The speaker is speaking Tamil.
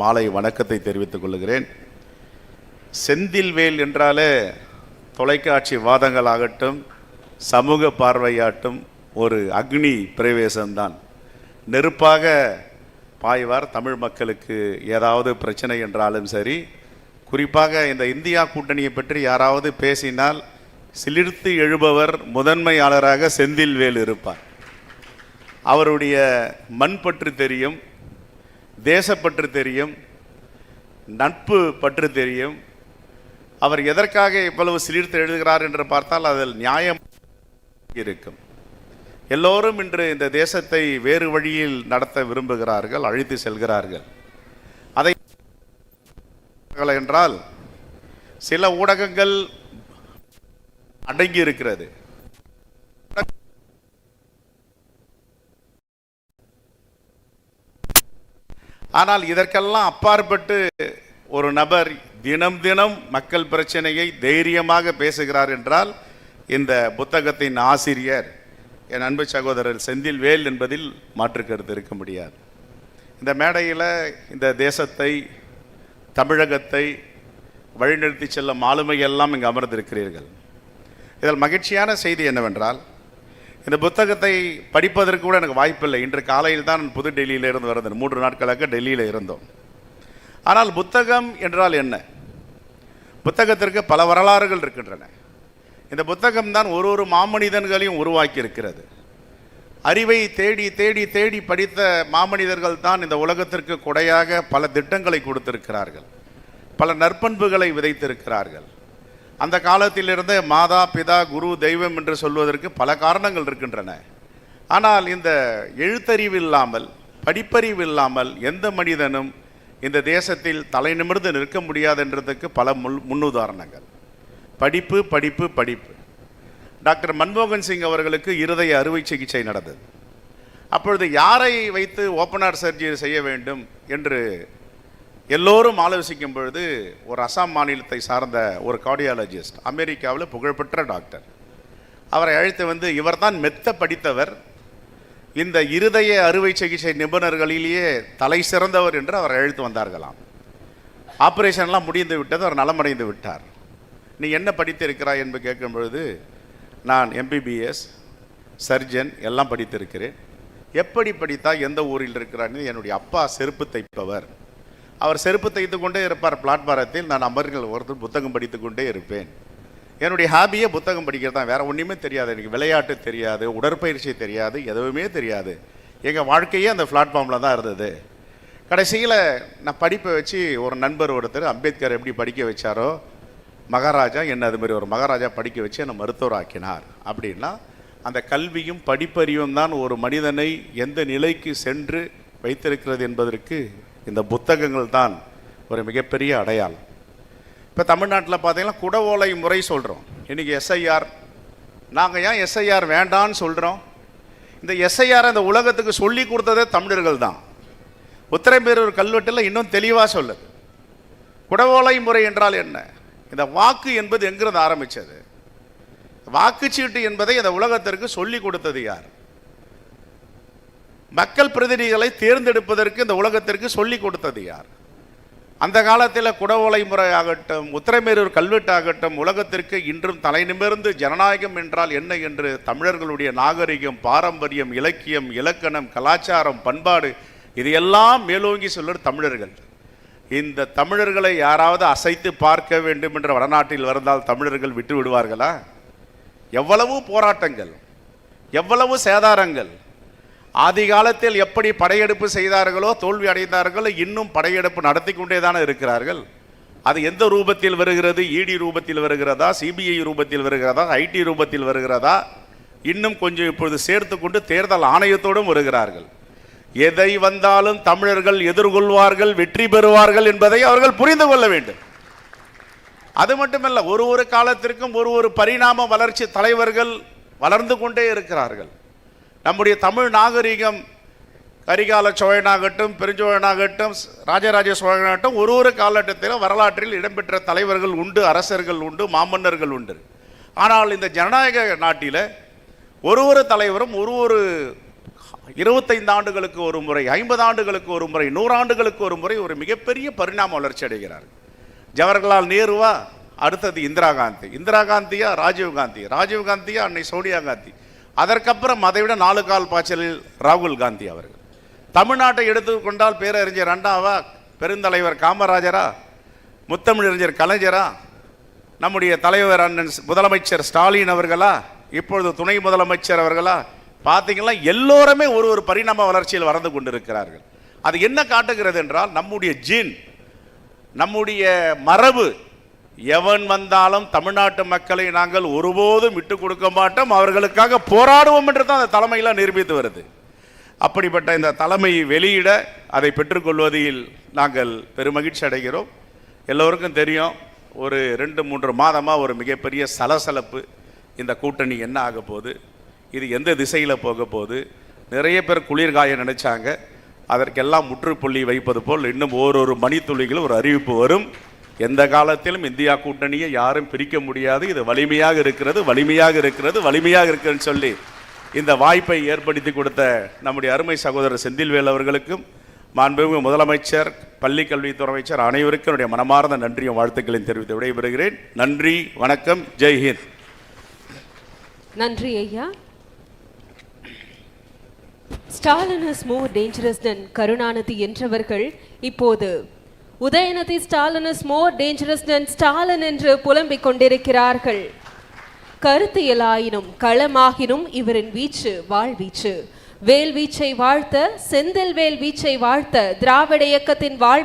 மாலை வணக்கத்தை தெரிவித்துக் கொள்கிறேன். செந்தில்வேல் என்றாலே தொலைக்காட்சி வாதங்களாகட்டும் சமூக பார்வையாட்டும் ஒரு அக்னி பிரவேசம்தான். நெருப்பாக பாய்வார் தமிழ் மக்களுக்கு ஏதாவது பிரச்சனை என்றாலும் சரி குறிப்பாக இந்த இந்தியா கூட்டணியை பற்றி யாராவது பேசினால் சிலிர்த்து எழுபவர் முதன்மையாளராக செந்தில்வேல் இருப்பார். அவருடைய மண் பற்று தெரியும் தேசப்பற்று தெரியும் நட்பு பற்று தெரியும். அவர் எதற்காக இவ்வளவு சிலிர்த்து எழுதுகிறார் என்று பார்த்தால் அதில் நியாயம் இருக்கும். எல்லோரும் இன்று இந்த தேசத்தை வேறு வழியில் நடத்த விரும்புகிறார்கள் அழைத்து செல்கிறார்கள். அதை என்றால் சில ஊடகங்கள் அடங்கி இருக்கிறது ஆனால் இதற்கெல்லாம் அப்பாற்பட்டு ஒரு நபர் தினம் தினம் மக்கள் பிரச்சனையை தைரியமாக பேசுகிறார் என்றால் இந்த புத்தகத்தின் ஆசிரியர் என் அன்பு சகோதரர் செந்தில் வேல் என்பதில் மாற்று கருத்து இருக்க முடியாது. இந்த மேடையில் இந்த தேசத்தை தமிழகத்தை வழிநடத்தி செல்லும் ஆளுமையெல்லாம் இங்கு அமர்ந்திருக்கிறீர்கள். இதில் மகிழ்ச்சியான செய்தி என்னவென்றால் இந்த புத்தகத்தை படிப்பதற்கு கூட எனக்கு வாய்ப்பில்லை. இன்று காலையில் தான் புது டெல்லியில் இருந்து வருந்தேன் மூன்று நாட்களாக டெல்லியில் இருந்தோம். ஆனால் புத்தகம் என்றால் என்ன? புத்தகத்திற்கு பல வரலாறுகள் இருக்கின்றன. இந்த புத்தகம் தான் ஒரு ஒரு மாமனிதன்களையும் உருவாக்கி இருக்கிறது அறிவை தேடி தேடி தேடி படித்த மாமனிதர்கள் தான் இந்த உலகத்திற்கு கொடையாக பல திட்டங்களை கொடுத்திருக்கிறார்கள். பல நற்பண்புகளை விதைத்திருக்கிறார்கள். அந்த காலத்திலிருந்தே மாதா பிதா குரு தெய்வம் என்று சொல்வதற்கு பல காரணங்கள் இருக்கின்றன. ஆனால் இந்த எழுத்தறிவு இல்லாமல் படிப்பறிவு இல்லாமல் எந்த மனிதனும் இந்த தேசத்தில் தலை நிமிர்ந்து நிற்க முடியாதுன்றதுக்கு பல முன் முன்னுதாரணங்கள். படிப்பு படிப்பு படிப்பு. டாக்டர் மன்மோகன் சிங் அவர்களுக்கு இருதய அறுவை சிகிச்சை நடந்தது. அப்பொழுது யாரை வைத்து ஓப்பனார் சர்ஜரி செய்ய வேண்டும் என்று எல்லோரும் ஆலோசிக்கும் பொழுது ஒரு அசாம் மாநிலத்தை சார்ந்த ஒரு கார்டியாலஜிஸ்ட் அமெரிக்காவில் புகழ்பெற்ற டாக்டர். அவரை அழைத்து வந்து இவர்தான் மெத்த படித்தவர் இந்த இருதய அறுவை சிகிச்சை நிபுணர்களிலேயே தலை சிறந்தவர் என்று அவர் அழைத்து வந்தார்களாம். ஆப்ரேஷன்லாம் முடிந்து விட்டது அவர் நலமடைந்து விட்டார். நீ என்ன படித்திருக்கிறாய் என்று கேட்கும் பொழுது நான் எம்பிபிஎஸ் சர்ஜன் எல்லாம் படித்திருக்கிறேன். எப்படி படித்தா எந்த ஊரில் இருக்கிறான்னு என்னுடைய அப்பா செருப்பு தைப்பவர். அவர் செருப்பு தைத்து கொண்டே இருப்பார் பிளாட்பாரத்தில் நான் அமர்கள் ஒருத்தர் புத்தகம் படித்து கொண்டே இருப்பேன். என்னுடைய ஹாபியே புத்தகம் படிக்கிறது? தான் வேறு ஒன்றுமே தெரியாது. எனக்கு விளையாட்டு தெரியாது உடற்பயிற்சி தெரியாது எதுவுமே தெரியாது. எங்கள் வாழ்க்கையே அந்த பிளாட்ஃபார்மில் தான் இருந்தது. கடைசியில் நான் படிப்பை வச்சு ஒரு நண்பர் ஒருத்தர் அம்பேத்கர் எப்படி படிக்க வச்சாரோ மகாராஜா என்ன அது மாதிரி ஒரு மகாராஜா படிக்க வச்சு என்னை மருத்துவர் ஆக்கினார். அப்படின்னா அந்த கல்வியும் படிப்பறிவும் தான் ஒரு மனிதனை எந்த நிலைக்கு சென்று வைத்திருக்கிறது என்பதற்கு இந்த புத்தகங்கள் தான் ஒரு மிகப்பெரிய அடையாளம். இப்போ தமிழ்நாட்டில் பார்த்தீங்கன்னா குடவோலை முறை சொல்கிறோம் இன்றைக்கி எஸ்ஐஆர் நாங்கள் ஏன் எஸ்ஐஆர் வேண்டான்னு சொல்கிறோம் இந்த எஸ்ஐஆர் இந்த உலகத்துக்கு சொல்லி கொடுத்ததே தமிழர்கள் தான். உத்தரம்பேரூர் கல்வெட்டில் இன்னும் தெளிவாக சொல்லுது. குடவோலை முறை என்றால் என்ன? இந்த வாக்கு என்பது எங்கிருந்து ஆரம்பித்தது வாக்குச்சீட்டு என்பதை இந்த உலகத்திற்கு சொல்லி கொடுத்தது யார்? மக்கள் பிரதிநிதிகளை தேர்ந்தெடுப்பதற்கு இந்த உலகத்திற்கு சொல்லி கொடுத்தது யார்? அந்த காலத்தில் குடவோலை முறை ஆகட்டும் உத்தரமேரூர் கல்வெட்டாகட்டும் உலகத்திற்கு இன்றும் தலை நிமிர்ந்து ஜனநாயகம் என்றால் என்ன என்று தமிழர்களுடைய நாகரிகம் பாரம்பரியம் இலக்கியம் இலக்கணம் கலாச்சாரம் பண்பாடு இதையெல்லாம் மேலோங்கி சொல்லுற தமிழர்கள். இந்த தமிழர்களை யாராவது அசைத்து பார்க்க வேண்டும் என்ற வடநாட்டில் வந்தால் தமிழர்கள் விட்டு விடுவார்களா? எவ்வளவு போராட்டங்கள் எவ்வளவு சேதாரங்கள் ஆதி காலத்தில் எப்படி படையெடுப்பு செய்தார்களோ தோல்வி அடைந்தார்களோ இன்னும் படையெடுப்பு நடத்தி கொண்டே தானே இருக்கிறார்கள். அது எந்த ரூபத்தில் வருகிறது? இடி ரூபத்தில் வருகிறதா? சிபிஐ ரூபத்தில் வருகிறதா? ஐடி ரூபத்தில் வருகிறதா? இன்னும் கொஞ்சம் இப்பொழுது சேர்த்து கொண்டு தேர்தல் ஆணையத்தோடும் வருகிறார்கள். எதை வந்தாலும் தமிழர்கள் எதிர்கொள்வார்கள் வெற்றி பெறுவார்கள் என்பதை அவர்கள் புரிந்து கொள்ள வேண்டும். அது மட்டுமல்ல ஒரு ஒரு காலத்திற்கும் ஒரு ஒரு பரிணாம வளர்ச்சி தலைவர்கள் வளர்ந்து கொண்டே இருக்கிறார்கள். நம்முடைய தமிழ் நாகரிகம் கரிகால சோழனாகட்டும் பெருஞ்சோழனாகட்டும் ராஜராஜ சோழனாகட்டும் ஒரு ஒரு காலகட்டத்தில் வரலாற்றில் இடம்பெற்ற தலைவர்கள் உண்டு அரசர்கள் உண்டு மாமன்னர்கள் உண்டு. ஆனால் இந்த ஜனநாயக நாட்டில் ஒரு ஒரு தலைவரும் ஒரு ஒரு இருபத்தைந்து ஆண்டுகளுக்கு ஒரு முறை ஐம்பது ஆண்டுகளுக்கு ஒரு முறை நூறு ஆண்டுகளுக்கு ஒரு முறை ஒரு மிகப்பெரிய பரிணாம வளர்ச்சி அடைகிறார். ஜவஹர்லால் நேருவா அடுத்தது இந்திரா காந்தி. இந்திரா காந்தியா ராஜீவ் காந்தி. ராஜீவ் காந்தியா அன்னை சோனியா காந்தி. அதற்கப்புறம் அதை விட நாலு கால் பாய்ச்சலில் ராகுல் காந்தி அவர்கள். தமிழ்நாட்டை எடுத்துக்கொண்டால் பேரறிஞர் அண்ணாவா பெருந்தலைவர் காமராஜரா முத்தமிழறிஞர் கலைஞரா நம்முடைய தலைவர் அண்ணன் முதலமைச்சர் ஸ்டாலின் அவர்களா இப்பொழுது துணை முதலமைச்சர் அவர்களா பார்த்தீங்கன்னா எல்லோருமே ஒரு ஒரு பரிணாம வளர்ச்சியில் வளர்ந்து கொண்டிருக்கிறார்கள். அது என்ன காட்டுகிறது என்றால் நம்முடைய ஜீன் நம்முடைய மரபு எவன் வந்தாலும் தமிழ்நாட்டு மக்களை நாங்கள் ஒருபோதும் விட்டு கொடுக்க மாட்டோம். அவர்களுக்காக போராடுவோம் என்று தான் அந்த தலைமையெல்லாம் நிரூபித்து வருது. அப்படிப்பட்ட இந்த தலைமையை வெளியிட அதை பெற்றுக்கொள்வதில் நாங்கள் பெருமகிழ்ச்சி அடைகிறோம். எல்லோருக்கும் தெரியும் ஒரு ரெண்டு மூன்று மாதமாக ஒரு மிகப்பெரிய சலசலப்பு இந்த கூட்டணி என்ன ஆக போகுது இது எந்த திசையில் போக போகுது நிறைய பேர் குளிர்காய நினைச்சாங்க. அதற்கெல்லாம் முற்றுப்புள்ளி வைப்பது போல் இன்னும் ஓரொரு மணித்துளிகளும் ஒரு அறிவிப்பு வரும். எந்த காலத்திலும் இந்தியா கூட்டணியை யாரும் பிரிக்க முடியாது. இது வலிமையாக இருக்கிறது வலிமையாக இருக்கிறது வலிமையாக இருக்குன்னு சொல்லி இந்த வாய்ப்பை ஏற்படுத்தி கொடுத்த நம்முடைய அருமை சகோதரர் செந்தில்வேல் அவர்களுக்கும் மாண்புமிகு முதலமைச்சர் பள்ளிக்கல்வித்துறை அமைச்சர் அனைவருக்கும் என்னுடைய மனமார்ந்த நன்றியும் வாழ்த்துக்களையும் தெரிவித்து விடைபெறுகிறேன். நன்றி வணக்கம் ஜெய்ஹிந்த் நன்றி ஐயா. Stalin is more dangerous than Karunanidhi என்றவர்கள் இப்போது Udhayanidhi Stalin is more dangerous than Stalin என்று புலம்பிக் கொண்டிருக்கிறார்கள். கருத்தியலாயினும் களமாகினும் இவரின் வீச்சு வாழ்வீச்சு வேல் வீச்சை வாழ்த்த செந்தில் வேல் வீச்சை வாழ்த்த திராவிட இயக்கத்தின் வாழ்